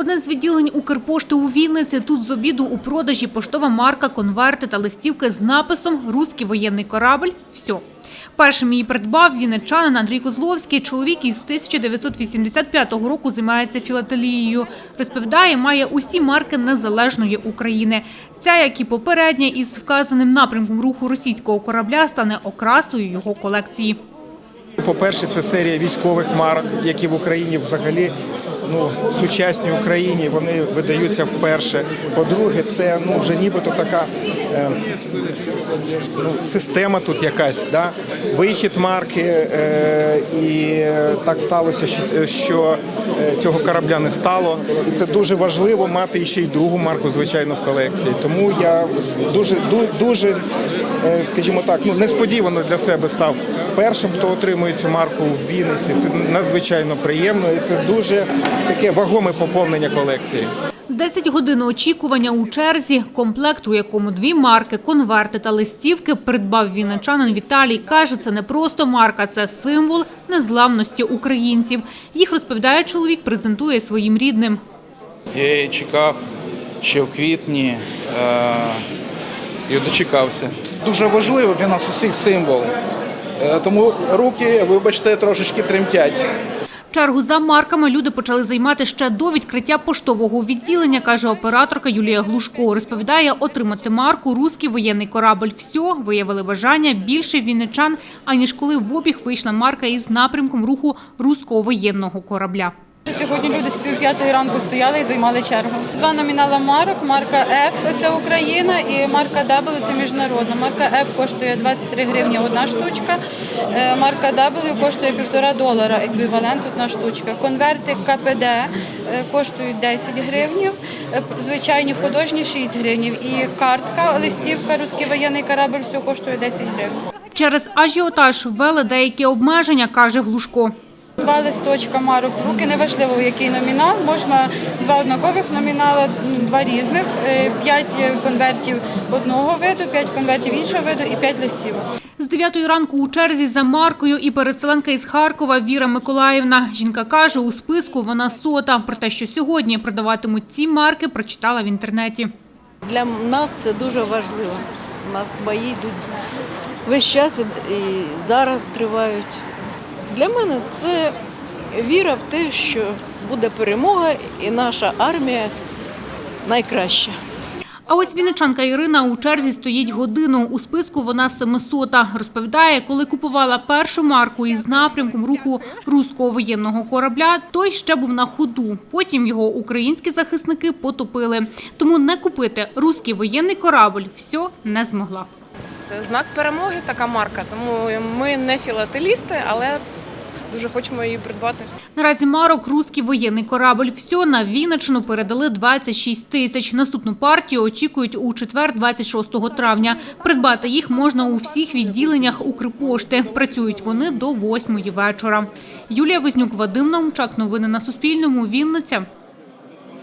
Одне з відділень Укрпошти у Вінниці. Тут з обіду у продажі поштова марка, конверти та листівки з написом «Руський воєнний корабль. Все». Першим її придбав вінничанин Андрій Козловський. Чоловік із 1985 року займається філателією. Розповідає, має усі марки незалежної України. Ця, як і попередня, із вказаним напрямком руху російського корабля, стане окрасою його колекції. По-перше, це серія військових марок, які в Україні взагалі ну, сучасній Україні вони видаються вперше. По-друге, це ну, вже нібито така е, ну, система тут якась, да? вихід марки. Е, і так сталося, що, що е, цього корабля не стало. І це дуже важливо мати ще й другу марку, звичайно, в колекції. Тому я дуже, дуже е, скажімо так, ну, несподівано для себе став першим, хто отримує цю марку в Вінниці. Це надзвичайно приємно і це дуже таке вагоме поповнення колекції. 10 годин очікування у черзі. Комплект, у якому дві марки, конверти та листівки, придбав вінничанин Віталій. Каже, це не просто марка, це символ незламності українців. Їх, розповідає чоловік, презентує своїм рідним. Я її чекав ще в квітні е, і дочекався. Дуже важливо для нас усіх символ. Е, Тому руки, вибачте, трошечки тремтять. Чергу за марками люди почали займати ще до відкриття поштового відділення, каже операторка Юлія Глушко. Розповідає, отримати марку «Руський воєнний корабль». Все, виявили бажання більше вінничан, аніж коли в обіг вийшла марка із напрямком руху руського воєнного корабля. Сьогодні люди з пів п'ятої ранку стояли і займали чергу. Два номінала марок. Марка F – це Україна, і марка W – це міжнародна. Марка F коштує 23 гривні одна штучка. Е, Марка W коштує півтора долара, еквівалент одна штучка. Конверти КПД е, коштують 10 гривнів, е, звичайні художні 6 гривнів. І картка, листівка, русський воєнний корабль, все коштує 10 гривень. Через ажіотаж ввели деякі обмеження, каже Глушко. Два листочка марок в руки, неважливо в який номінал, можна два однакових номінала, два різних, е, п'ять конвертів одного виду, п'ять конвертів іншого виду і п'ять листівок. З 9 ранку у черзі за маркою і переселенка із Харкова Віра Миколаївна. Жінка каже, у списку вона сота. Про те, що сьогодні продаватимуть ці марки, прочитала в інтернеті. Для нас це дуже важливо. У нас бої йдуть весь час і зараз тривають. Для мене це віра в те, що буде перемога і наша армія найкраща. А ось вінничанка Ірина у черзі стоїть годину. У списку вона семисота. Розповідає, коли купувала першу марку із напрямком руху руського воєнного корабля, той ще був на ходу. Потім його українські захисники потопили. Тому не купити руський воєнний корабль все не змогла. Це знак перемоги, така марка. Тому ми не філателісти, але дуже хочемо її придбати. Наразі марок «Руський воєнний корабль» «Все» на Вінничину передали 26 тисяч. Наступну партію очікують у четвер, 26 травня. Придбати їх можна у всіх відділеннях Укрпошти. Працюють вони до восьмої вечора. Юлія Вознюк, Вадим Наумчак. Новини на Суспільному. Вінниця.